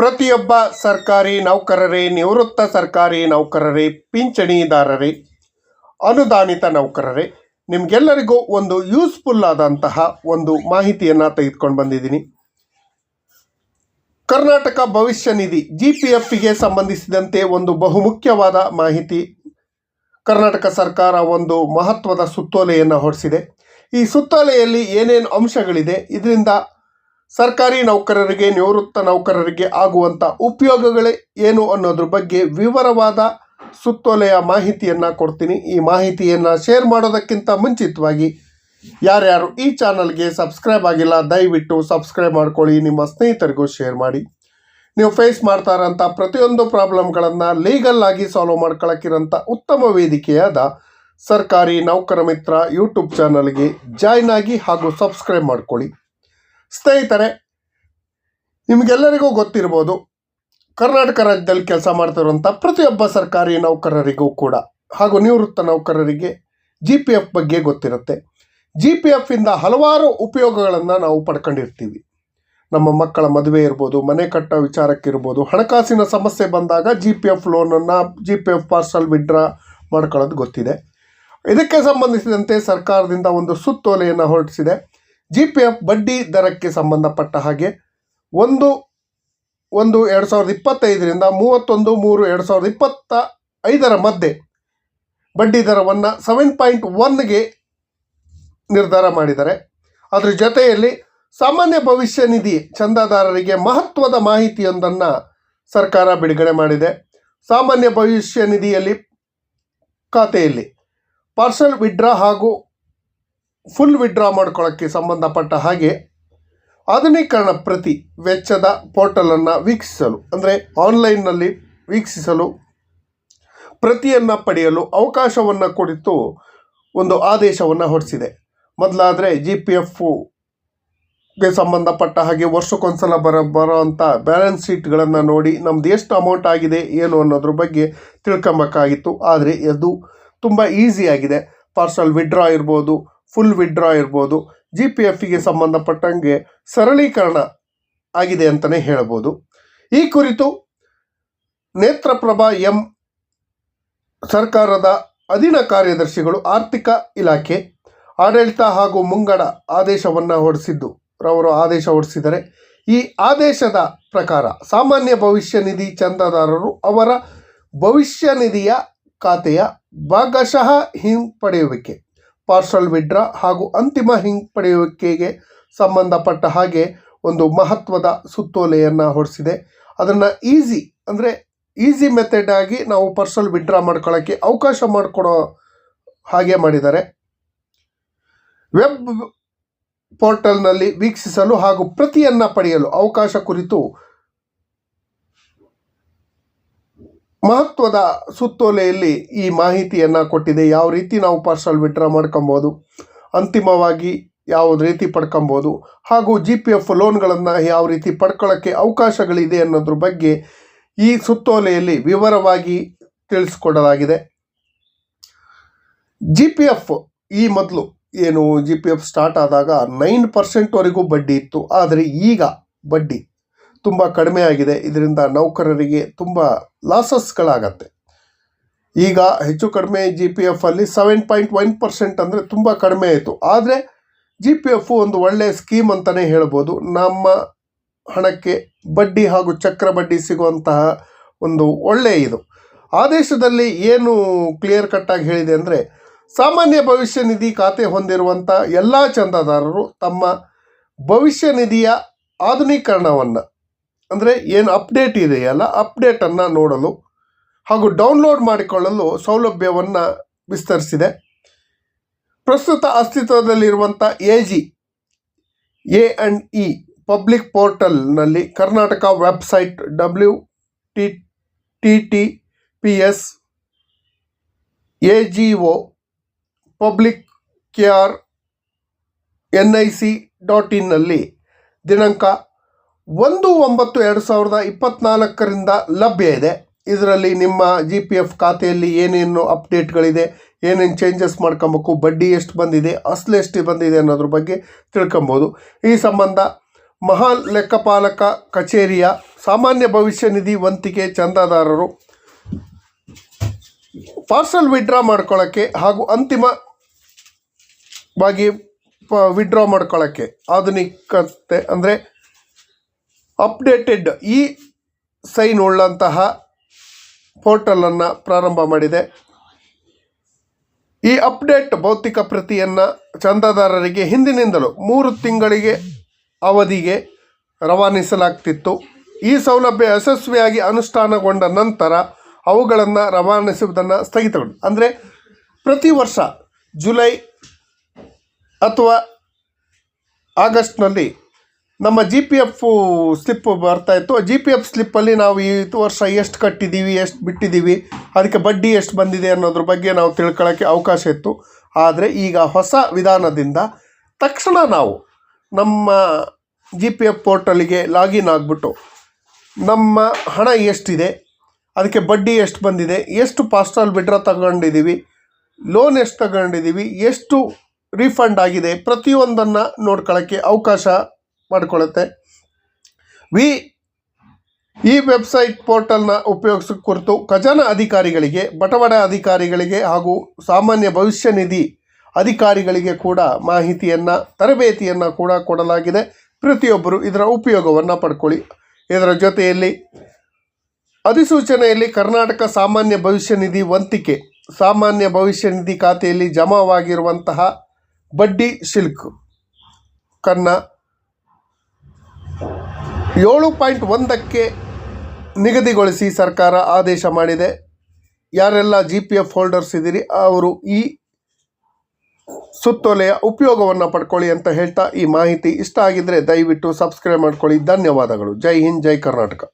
ಪ್ರತಿಯೊಬ್ಬ ಸರ್ಕಾರಿ ನೌಕರರೇ, ನಿವೃತ್ತ ಸರ್ಕಾರಿ ನೌಕರರೇ, ಪಿಂಚಣಿದಾರರೇ, ಅನುದಾನಿತ ನೌಕರರೇ, ನಿಮಗೆಲ್ಲರಿಗೂ ಒಂದು ಯೂಸ್ಫುಲ್ ಆದಂತಹ ಒಂದು ಮಾಹಿತಿಯನ್ನು ತೆಗೆದುಕೊಂಡು ಬಂದಿದ್ದೀನಿ. ಕರ್ನಾಟಕ ಭವಿಷ್ಯ ನಿಧಿ ಜಿ ಪಿ ಎಫ್ಗೆ ಸಂಬಂಧಿಸಿದಂತೆ ಒಂದು ಬಹುಮುಖ್ಯವಾದ ಮಾಹಿತಿ, ಕರ್ನಾಟಕ ಸರ್ಕಾರ ಒಂದು ಮಹತ್ವದ ಸುತ್ತೋಲೆಯನ್ನು ಹೊರಡಿಸಿದೆ ಈ ಸುತ್ತೋಲೆಯಲ್ಲಿ ಏನೇನು ಅಂಶಗಳಿದೆ, ಇದರಿಂದ ಸರ್ಕಾರಿ ನೌಕರರಿಗೆ, ನಿವೃತ್ತ ನೌಕರರಿಗೆ ಆಗುವಂಥ ಉಪಯೋಗಗಳೇ ಏನು ಅನ್ನೋದ್ರ ಬಗ್ಗೆ ವಿವರವಾದ ಸುತ್ತೋಲೆಯ ಮಾಹಿತಿಯನ್ನು ಕೊಡ್ತೀನಿ. ಈ ಮಾಹಿತಿಯನ್ನು ಶೇರ್ ಮಾಡೋದಕ್ಕಿಂತ ಮುಂಚಿತವಾಗಿ ಯಾರ್ಯಾರು ಈ ಚಾನಲ್ಗೆ ಸಬ್ಸ್ಕ್ರೈಬ್ ಆಗಿಲ್ಲ, ದಯವಿಟ್ಟು ಸಬ್ಸ್ಕ್ರೈಬ್ ಮಾಡ್ಕೊಳ್ಳಿ. ನಿಮ್ಮ ಸ್ನೇಹಿತರಿಗೂ ಶೇರ್ ಮಾಡಿ. ನೀವು ಫೇಸ್ ಮಾಡ್ತಾ ಇರೋಂಥ ಪ್ರತಿಯೊಂದು ಪ್ರಾಬ್ಲಮ್ಗಳನ್ನು ಲೀಗಲ್ ಆಗಿ ಸಾಲ್ವ್ ಮಾಡ್ಕೊಳ್ಳೋಕ್ಕಿರೋಂಥ ಉತ್ತಮ ವೇದಿಕೆಯಾದ ಸರ್ಕಾರಿ ನೌಕರ ಮಿತ್ರ ಯೂಟ್ಯೂಬ್ ಚಾನಲ್ಗೆ ಜಾಯ್ನ್ ಆಗಿ ಹಾಗೂ ಸಬ್ಸ್ಕ್ರೈಬ್ ಮಾಡ್ಕೊಳ್ಳಿ. ಸ್ನೇಹಿತರೆ, ನಿಮಗೆಲ್ಲರಿಗೂ ಗೊತ್ತಿರ್ಬೋದು, ಕರ್ನಾಟಕ ರಾಜ್ಯದಲ್ಲಿ ಕೆಲಸ ಮಾಡ್ತಿರುವಂಥ ಪ್ರತಿಯೊಬ್ಬ ಸರ್ಕಾರಿ ನೌಕರರಿಗೂ ಕೂಡ, ಹಾಗೂ ನಿವೃತ್ತ ನೌಕರರಿಗೆ ಜಿ ಪಿ ಎಫ್ ಬಗ್ಗೆ ಗೊತ್ತಿರುತ್ತೆ. ಜಿ ಪಿ ಎಫಿಂದ ಹಲವಾರು ಉಪಯೋಗಗಳನ್ನು ನಾವು ಪಡ್ಕೊಂಡಿರ್ತೀವಿ. ನಮ್ಮ ಮಕ್ಕಳ ಮದುವೆ ಇರ್ಬೋದು, ಮನೆ ಕಟ್ಟೋ ವಿಚಾರಕ್ಕಿರ್ಬೋದು ಹಣಕಾಸಿನ ಸಮಸ್ಯೆ ಬಂದಾಗ ಜಿ ಪಿ ಎಫ್ ಲೋನನ್ನು G P F partial withdraw ಮಾಡ್ಕೊಳ್ಳೋದು ಗೊತ್ತಿದೆ. ಇದಕ್ಕೆ ಸಂಬಂಧಿಸಿದಂತೆ ಸರ್ಕಾರದಿಂದ ಒಂದು ಸುತ್ತೋಲೆಯನ್ನು ಹೊರಡಿಸಿದೆ ಜಿ ಪಿ ಎಫ್ ಬಡ್ಡಿ ದರಕ್ಕೆ ಸಂಬಂಧಪಟ್ಟ ಹಾಗೆ ಒಂದು ಒಂದು ಎರಡು ಸಾವಿರದ ಇಪ್ಪತ್ತೈದರಿಂದ ಮೂವತ್ತೊಂದು, ಮೂರು ಎರಡು ಸಾವಿರದ ಇಪ್ಪತ್ತ ಐದರ ಮಧ್ಯೆ ಬಡ್ಡಿ ದರವನ್ನು ಸೆವೆನ್ ಪಾಯಿಂಟ್ ಒನ್ಗೆ ನಿರ್ಧಾರ ಮಾಡಿದ್ದಾರೆ. ಅದರ ಜೊತೆಯಲ್ಲಿ ಸಾಮಾನ್ಯ ಭವಿಷ್ಯ ನಿಧಿ ಚಂದಾದಾರರಿಗೆ ಮಹತ್ವದ ಮಾಹಿತಿಯೊಂದನ್ನು ಸರ್ಕಾರ ಬಿಡುಗಡೆ ಮಾಡಿದೆ. ಸಾಮಾನ್ಯ ಭವಿಷ್ಯ ನಿಧಿಯಲ್ಲಿ ಖಾತೆಯಲ್ಲಿ ಪಾರ್ಸಲ್ ವಿಡ್ರಾ ಹಾಗೂ ಫುಲ್ ವಿಡ್ರಾ ಮಾಡ್ಕೊಳ್ಳೋಕ್ಕೆ ಸಂಬಂಧಪಟ್ಟ ಹಾಗೆ ಆಧುನೀಕರಣ ಪ್ರತಿ ವೆಚ್ಚದ ಪೋರ್ಟಲನ್ನು ವೀಕ್ಷಿಸಲು, ಅಂದರೆ ಆನ್ಲೈನ್ನಲ್ಲಿ ವೀಕ್ಷಿಸಲು ಪ್ರತಿಯನ್ನು ಪಡೆಯಲು ಅವಕಾಶವನ್ನು ಕುರಿತು ಒಂದು ಆದೇಶವನ್ನು ಹೊರಡಿಸಿದೆ ಮೊದಲಾದರೆ ಜಿ ಪಿ ಎಫ್ಗೆ ಸಂಬಂಧಪಟ್ಟ ಹಾಗೆ ವರ್ಷಕ್ಕೊಂದ್ಸಲ ಬರೋ ಅಂಥ ಬ್ಯಾಲೆನ್ಸ್ ಶೀಟ್ಗಳನ್ನು ನೋಡಿ ನಮ್ದು ಎಷ್ಟು ಅಮೌಂಟ್ ಆಗಿದೆ, ಏನು ಅನ್ನೋದ್ರ ಬಗ್ಗೆ ತಿಳ್ಕೊಬೇಕಾಗಿತ್ತು. ಆದರೆ ಅದು ತುಂಬ ಈಸಿಯಾಗಿದೆ ಪಾರ್ಸಲ್ ವಿಡ್ರಾ ಇರ್ಬೋದು ಫುಲ್ ವಿಡ್ರಾ ಇರ್ಬೋದು. ಜಿ ಪಿ ಎಫ್ಗೆ ಸಂಬಂಧಪಟ್ಟಂಗೆ ಸರಳೀಕರಣ ಆಗಿದೆ ಅಂತಲೇ ಹೇಳ್ಬೋದು. ಈ ಕುರಿತು ನೇತ್ರಪ್ರಭಾ ಎಂ ಸರ್ಕಾರದ ಅಧೀನ ಕಾರ್ಯದರ್ಶಿಗಳು ಆರ್ಥಿಕ ಇಲಾಖೆ, ಆಡಳಿತ ಹಾಗೂ ಮುಂಗಡ ಆದೇಶವನ್ನು ಹೊರಡಿಸಿದ್ದು ರವರು ಆದೇಶ ಹೊರಡಿಸಿದರೆ, ಈ ಆದೇಶದ ಪ್ರಕಾರ ಸಾಮಾನ್ಯ ಭವಿಷ್ಯ ನಿಧಿ ಚಂದಾದಾರರು ಅವರ ಭವಿಷ್ಯ ನಿಧಿಯ ಖಾತೆಯ ಭಾಗಶಃ ಹಿಂಪಡೆಯುವಿಕೆ. ಪಾರ್ಸಲ್ ವಿಡ್ರಾ ಹಾಗೂ ಅಂತಿಮ ಹಿಂಪಡೆಯುವಿಕೆಗೆ ಸಂಬಂಧಪಟ್ಟ ಹಾಗೆ ಒಂದು ಮಹತ್ವದ ಸುತ್ತೋಲೆಯನ್ನು ಹೊರಡಿಸಿದೆ ಅದನ್ನು ಈಸಿ ಅಂದರೆ ಈಸಿ ಮೆಥಡ್ ಆಗಿ ನಾವು ಪರ್ಸಲ್ ವಿಡ್ರಾ ಮಾಡ್ಕೊಳ್ಳೋಕ್ಕೆ ಅವಕಾಶ ಮಾಡಿಕೊಡೋ ಹಾಗೆ ಮಾಡಿದ್ದಾರೆ. ವೆಬ್ ಪೋರ್ಟಲ್ನಲ್ಲಿ ವೀಕ್ಷಿಸಲು ಹಾಗೂ ಪ್ರತಿಯನ್ನು ಪಡೆಯಲು ಅವಕಾಶ ಕುರಿತು ಮಹತ್ವದ ಸುತ್ತೋಲೆಯಲ್ಲಿ ಈ ಮಾಹಿತಿಯನ್ನು ಕೊಟ್ಟಿದೆ. ಯಾವ ರೀತಿ ನಾವು ಪಾರ್ಸಲ್ ವಿಡ್ರಾ ಮಾಡ್ಕೊಬೋದು, ಅಂತಿಮವಾಗಿ ಯಾವ ರೀತಿ ಪಡ್ಕೊಬೋದು, ಹಾಗೂ ಜಿ ಪಿ ಎಫ್ ಲೋನ್ಗಳನ್ನು ಯಾವ ರೀತಿ ಪಡ್ಕೊಳ್ಳೋಕ್ಕೆ ಅವಕಾಶಗಳಿದೆ ಅನ್ನೋದ್ರ ಬಗ್ಗೆ ಈ ಸುತ್ತೋಲೆಯಲ್ಲಿ ವಿವರವಾಗಿ ತಿಳಿಸ್ಕೊಡಲಾಗಿದೆ. ಜಿ ಪಿ ಎಫ್ ಈ ಮೊದಲು ಏನು ಜಿ ಪಿ ಎಫ್ ಸ್ಟಾರ್ಟ್ ಆದಾಗ ನೈನ್ ಪರ್ಸೆಂಟ್ವರೆಗೂ ಬಡ್ಡಿ ಇತ್ತು. ಆದರೆ ಈಗ ಬಡ್ಡಿ ತುಂಬ ಕಡಿಮೆ ಆಗಿದೆ. ಇದರಿಂದ ನೌಕರರಿಗೆ ತುಂಬ ಲಾಸಸ್ಗಳಾಗತ್ತೆ ಈಗ ಹೆಚ್ಚು ಕಡಿಮೆ ಜಿ ಪಿ ಎಫ್ ಅಲ್ಲಿ ಸೆವೆನ್ ಪಾಯಿಂಟ್ ಒನ್ ಪರ್ಸೆಂಟ್ ಅಂದರೆ ತುಂಬ ಕಡಿಮೆ ಆಯಿತು. ಆದರೆ ಜಿ ಪಿ ಎಫ್ ಒಂದು ಒಳ್ಳೆಯ ಸ್ಕೀಮ್ ಅಂತಲೇ ಹೇಳ್ಬೋದು. ನಮ್ಮ ಹಣಕ್ಕೆ ಬಡ್ಡಿ ಹಾಗೂ ಚಕ್ರ ಬಡ್ಡಿ ಸಿಗುವಂತಹ ಒಂದು ಒಳ್ಳೆಯ ಇದು. ಆದೇಶದಲ್ಲಿ ಏನು ಕ್ಲಿಯರ್ ಕಟ್ಟಾಗಿ ಹೇಳಿದೆ ಅಂದರೆ ಸಾಮಾನ್ಯ ಭವಿಷ್ಯ ನಿಧಿ ಖಾತೆ ಹೊಂದಿರುವಂಥ ಎಲ್ಲ ಚಂದಾದಾರರು ತಮ್ಮ ಭವಿಷ್ಯ ನಿಧಿಯ ಆಧುನೀಕರಣವನ್ನು ಅಂದರೆ ಏನು ಅಪ್ಡೇಟ್ ಇದೆಯಲ್ಲ ಅಪ್ಡೇಟನ್ನು ನೋಡಲು ಹಾಗೂ ಡೌನ್ಲೋಡ್ ಮಾಡಿಕೊಳ್ಳಲು ಸೌಲಭ್ಯವನ್ನು ವಿಸ್ತರಿಸಿದೆ. ಪ್ರಸ್ತುತ ಅಸ್ತಿತ್ವದಲ್ಲಿರುವಂಥ A G A and E public ಪೋರ್ಟಲ್ನಲ್ಲಿ Karnataka website W T T T P S A G O public K R N I C dot ಇನ್ನಲ್ಲಿ ದಿನಾಂಕ ಒಂದು ಒಂಬತ್ತು ಎರಡು ಸಾವಿರದ ಇಪ್ಪತ್ತ್ನಾಲ್ಕರಿಂದ ಲಭ್ಯ ಇದೆ. ಇದರಲ್ಲಿ ನಿಮ್ಮ ಜಿ ಪಿ ಎಫ್ ಖಾತೆಯಲ್ಲಿ ಏನೇನು ಅಪ್ಡೇಟ್ಗಳಿದೆ, ಏನೇನು ಚೇಂಜಸ್ ಮಾಡ್ಕೊಬೇಕು, ಬಡ್ಡಿ ಎಷ್ಟು ಬಂದಿದೆ, ಅಸಲು ಎಷ್ಟು ಬಂದಿದೆ ಅನ್ನೋದ್ರ ಬಗ್ಗೆ ತಿಳ್ಕೊಬೋದು. ಈ ಸಂಬಂಧ ಮಹಾ ಲೆಕ್ಕಪಾಲಕ ಕಚೇರಿಯ ಸಾಮಾನ್ಯ ಭವಿಷ್ಯ ನಿಧಿ ವಂತಿಕೆ ಚಂದಾದಾರರು ಪಾರ್ಸಲ್ ವಿಡ್ರಾ ಮಾಡ್ಕೊಳ್ಳೋಕ್ಕೆ ಹಾಗೂ ಅಂತಿಮವಾಗಿ ಪ ವಿಡ್ರಾ ಮಾಡ್ಕೊಳ್ಳೋಕ್ಕೆ ಆಧುನಿಕತೆ ಅಂದರೆ ಅಪ್ಡೇಟೆಡ್ ಈ ಸೈನ್ ಉಳ್ಳಂತಹ ಪೋರ್ಟಲನ್ನು ಪ್ರಾರಂಭ ಮಾಡಿದೆ. ಈ ಅಪ್ಡೇಟ್ ಭೌತಿಕ ಪ್ರತಿಯನ್ನು ಚಂದಾದಾರರಿಗೆ ಹಿಂದಿನಿಂದಲೂ ಮೂರು ತಿಂಗಳಿಗೆ ಅವಧಿಗೆ ರವಾನಿಸಲಾಗ್ತಿತ್ತು. ಈ ಸೌಲಭ್ಯ ಯಶಸ್ವಿಯಾಗಿ ಅನುಷ್ಠಾನಗೊಂಡ ನಂತರ ಅವುಗಳನ್ನು ರವಾನಿಸುವುದನ್ನು ಸ್ಥಗಿತಗೊಂಡು, ಅಂದರೆ ಪ್ರತಿ ವರ್ಷ ಜುಲೈ ಅಥವಾ ಆಗಸ್ಟ್ನಲ್ಲಿ ನಮ್ಮ ಜಿ ಪಿ ಎಫ್ ಸ್ಲಿಪ್ ಬರ್ತಾಯಿತ್ತು ಜಿ ಪಿ ಎಫ್ ಸ್ಲಿಪ್ಪಲ್ಲಿ ನಾವು ಈ ವರ್ಷ ಎಷ್ಟು ಕಟ್ಟಿದ್ದೀವಿ ಎಷ್ಟು ಬಿಟ್ಟಿದ್ದೀವಿ ಅದಕ್ಕೆ ಬಡ್ಡಿ ಎಷ್ಟು ಬಂದಿದೆ ಅನ್ನೋದ್ರ ಬಗ್ಗೆ ನಾವು ತಿಳ್ಕೊಳ್ಳೋಕ್ಕೆ ಅವಕಾಶ ಇತ್ತು. ಆದರೆ ಈಗ ಹೊಸ ವಿಧಾನದಿಂದ ತಕ್ಷಣ ನಾವು ನಮ್ಮ ಜಿ ಪಿ ಎಫ್ ಪೋರ್ಟಲಿಗೆ ಲಾಗಿನ್ ಆಗಿಬಿಟ್ಟು ನಮ್ಮ ಹಣ ಎಷ್ಟಿದೆ, ಅದಕ್ಕೆ ಬಡ್ಡಿ ಎಷ್ಟು ಬಂದಿದೆ, ಎಷ್ಟು ಪಾಸ್ಟಲ್ ಬಿಡ್ರ ತಗೊಂಡಿದ್ದೀವಿ ಲೋನ್ ಎಷ್ಟು ತಗೊಂಡಿದ್ದೀವಿ ಎಷ್ಟು ರೀಫಂಡ್ ಆಗಿದೆ, ಪ್ರತಿಯೊಂದನ್ನು ನೋಡ್ಕೊಳ್ಳೋಕ್ಕೆ ಅವಕಾಶ ಮಾಡಿಕೊಳ್ಳುತ್ತೆ ವಿ, ಈ ವೆಬ್ಸೈಟ್ ಪೋರ್ಟಲ್ನ ಉಪಯೋಗಿಸ ಕುರಿತು ಖಜಾನಾ ಅಧಿಕಾರಿಗಳಿಗೆ, ಬಟವಾಡ ಅಧಿಕಾರಿಗಳಿಗೆ ಹಾಗೂ ಸಾಮಾನ್ಯ ಭವಿಷ್ಯ ನಿಧಿ ಅಧಿಕಾರಿಗಳಿಗೆ ಕೂಡ ಮಾಹಿತಿಯನ್ನು, ತರಬೇತಿಯನ್ನು ಕೂಡ ಕೊಡಲಾಗಿದೆ. ಪ್ರತಿಯೊಬ್ಬರು ಇದರ ಉಪಯೋಗವನ್ನು ಪಡ್ಕೊಳ್ಳಿ. ಇದರ ಜೊತೆಯಲ್ಲಿ ಅಧಿಸೂಚನೆಯಲ್ಲಿ ಕರ್ನಾಟಕ ಸಾಮಾನ್ಯ ಭವಿಷ್ಯ ನಿಧಿ ವಂತಿಕೆ, ಸಾಮಾನ್ಯ ಭವಿಷ್ಯ ನಿಧಿ ಖಾತೆಯಲ್ಲಿ ಜಮಾವಾಗಿರುವಂತಹ ಬಡ್ಡಿ ಶಿಲ್ಕ್ ಕನ್ನ ಏಳು ಪಾಯಿಂಟ್ ಒಂದಕ್ಕೆ ನಿಗದಿಗೊಳಿಸಿ ಸರ್ಕಾರ ಆದೇಶ ಮಾಡಿದೆ. ಯಾರೆಲ್ಲ ಜಿ ಪಿ ಎಫ್ ಹೋಲ್ಡರ್ಸ್ ಇದ್ದೀರಿ, ಅವರು ಈ ಸುತ್ತೋಲೆಯ ಉಪಯೋಗವನ್ನು ಪಡ್ಕೊಳ್ಳಿ ಅಂತ ಹೇಳ್ತಾ ಈ ಮಾಹಿತಿ ಇಷ್ಟ ಆಗಿದ್ದರೆ ದಯವಿಟ್ಟು ಸಬ್ಸ್ಕ್ರೈಬ್ ಮಾಡ್ಕೊಳ್ಳಿ. ಧನ್ಯವಾದಗಳು. ಜೈ ಹಿಂದ್, ಜೈ ಕರ್ನಾಟಕ.